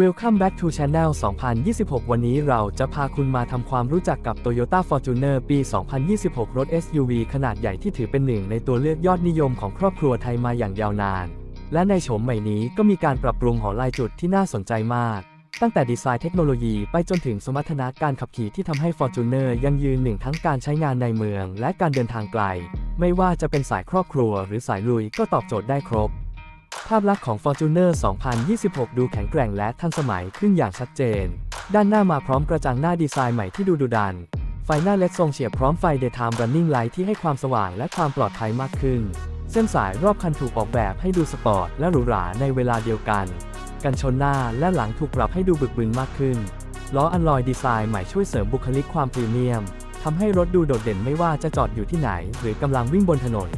Welcome back to Channel 2026 วันนี้เราจะพาคุณมาทำความรู้จักกับ Toyota Fortuner ปี 2026 รถ SUV ขนาดใหญ่ที่ถือเป็นหนึ่งในตัวเลือกยอดนิยมของครอบครัวไทยมาอย่างยาวนาน และในโฉมใหม่นี้ก็มีการปรับปรุงหอลายจุดที่น่าสนใจมาก ตั้งแต่ดีไซน์เทคโนโลยีไปจนถึงสมรรถนะการขับขี่ที่ทำให้ Fortuner ยังยืนหนึ่งทั้งการใช้งานในเมืองและการเดินทางไกล ไม่ว่าจะเป็นสายครอบครัวหรือสายลุยก็ตอบโจทย์ได้ครบาพลักษณ์ของ Fortuner 2026 ดูแข็งแกร่งและทันสมัยขึ้นอย่างชัดเจน ด้านหน้ามาพร้อมกระจังหน้าดีไซน์ใหม่ที่ดูดุดัน ไฟหน้าเลดทรงเฉียบพร้อมไฟ Daytime Running Light ที่ให้ความสว่างและความปลอดภัยมากขึ้น เส้นสายรอบคันถูกออกแบบให้ดูสปอร์ตและหรูหราในเวลาเดียวกัน กันชนหน้าและหลังถูกปรับให้ดูบึกบึนมากขึ้น ล้ออันลอยดีไซน์ใหม่ช่วยเสริมบุคลิกความพรีเมียมทำให้รถดูโดดเด่นไม่ว่าจะจอดอยู่ที่ไหน หรือกำลังวิ่งบนถนน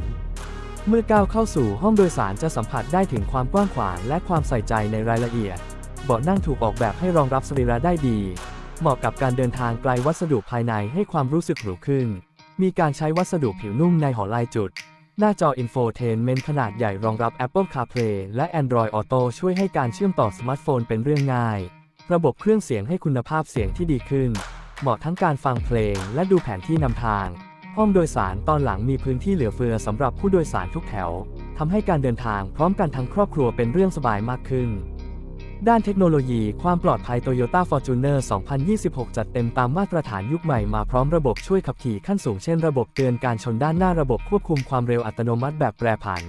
เมื่อก้าวเข้าสู่ห้องโดยสารจะสัมผัสได้ถึงความกว้างขวางและความใส่ใจในรายละเอียด เบาะนั่งถูกออกแบบให้รองรับสรีระได้ดี เหมาะกับการเดินทางไกลวัสดุภายในให้ความรู้สึกหรูขึ้น มีการใช้วัสดุผิวนุ่มในหอลายจุด หน้าจอ Infotainment ขนาดใหญ่รองรับ Apple CarPlay และ Android Auto ช่วยให้การเชื่อมต่อสมาร์ทโฟนเป็นเรื่องง่าย ระบบเครื่องเสียงให้คุณภาพเสียงที่ดีขึ้น เหมาะทั้งการฟังเพลงและดูแผนที่นำทาง ห้องโดยสารตอนหลังมีพื้นที่เหลือเฟือสำหรับผู้โดยสารทุกแถวทำให้การเดินทางพร้อมกันทั้งครอบครัวเป็นเรื่องสบายมากขึ้น ด้านเทคโนโลยีความปลอดภัย Toyota Fortuner 2026 จัดเต็มตามมาตรฐานยุคใหม่มาพร้อมระบบช่วยขับขี่ขั้นสูงเช่นระบบเตือนการชนด้านหน้าระบบควบคุมความเร็วอัตโนมัติแบบแปรผัน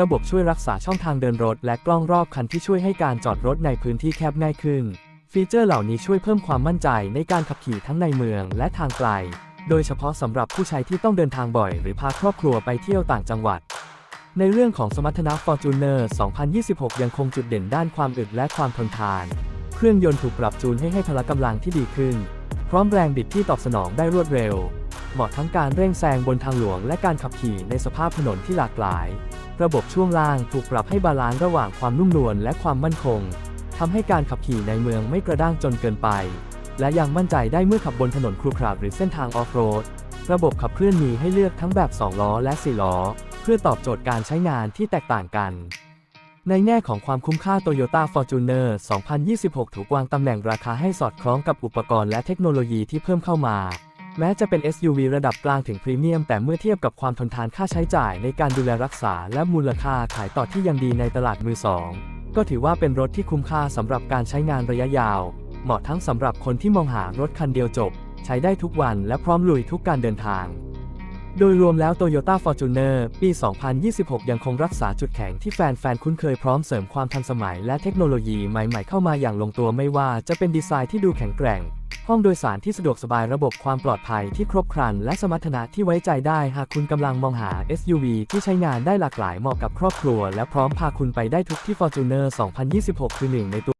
ระบบช่วยรักษาช่องทางเดินรถ และกล้องรอบคันที่ช่วยให้การจอดรถในพื้นที่แคบง่ายขึ้น ฟีเจอร์เหล่านี้ช่วยเพิ่มความมั่นใจในการขับขี่ทั้งในเมืองและทางไกล โดยเฉพาะสำหรับผู้ใช้ที่ต้องเดินทางบ่อย หรือพาครอบครัวไปเที่ยวต่างจังหวัด ในเรื่องของสมรรถนะ Fortuner 2026 ยังคงจุดเด่นด้านความอึดและความทนทาน เครื่องยนต์ถูกปรับจูนให้ให้พละกำลังที่ดีขึ้น พร้อมแรงบิดที่ตอบสนองได้รวดเร็ว เหมาะทั้งการเร่งแซงบนทางหลวง และการขับขี่ในสภาพถนนที่หลากหลาย ระบบช่วงล่างถูกปรับให้บาลานซ์ระหว่างความนุ่มนวลและความมั่นคงทำให้การขับขี่ในเมืองไม่กระด้างจนเกินไป และยังมั่นใจได้เมื่อขับบนถนนครุขระหรือเส้นทางออฟโรด ระบบขับเคลื่อนมีให้เลือกทั้งแบบ 2 ล้อและ 4 ล้อ เพื่อตอบโจทย์การใช้งานที่แตกต่างกัน ในแง่ของความคุ้มค่า Toyota Fortuner 2026 ถูกวางตำแหน่งราคาให้สอดคล้องกับอุปกรณ์และเทคโนโลยีที่เพิ่มเข้ามา แม้จะเป็น SUV ระดับกลางถึงพรีเมียม แต่เมื่อเทียบกับความทนทานค่าใช้จ่ายในการดูแลรักษา และมูลค่าขายต่อที่ยังดีในตลาดมือสองก็ถือว่าเป็นรถที่คุ้มค่าสำหรับการใช้งานระยะยาว เหมาะทั้งสำหรับคนที่มองหารถคันเดียวจบ ใช้ได้ทุกวันและพร้อมลุยทุกการเดินทาง โดยรวมแล้ว Toyota Fortuner ปี 2026 ยังคงรักษาจุดแข็งที่แฟนๆ คุ้นเคยพร้อมเสริมความทันสมัยและเทคโนโลยีใหม่ๆ เข้ามาอย่างลงตัวไม่ว่าจะเป็นดีไซน์ที่ดูแข็งแกร่ง ห้องโดยสารที่สะดวกสบายระบบความปลอดภัยที่ครบครัน และสมรรถนะที่ไว้ใจได้หากคุณกำลังมองหา SUV ที่ใช้งานได้หลากหลายเหมาะกับครอบครัว และพร้อมพาคุณไปได้ทุกที่ Fortuner 2026 คือหนึ่งในตัว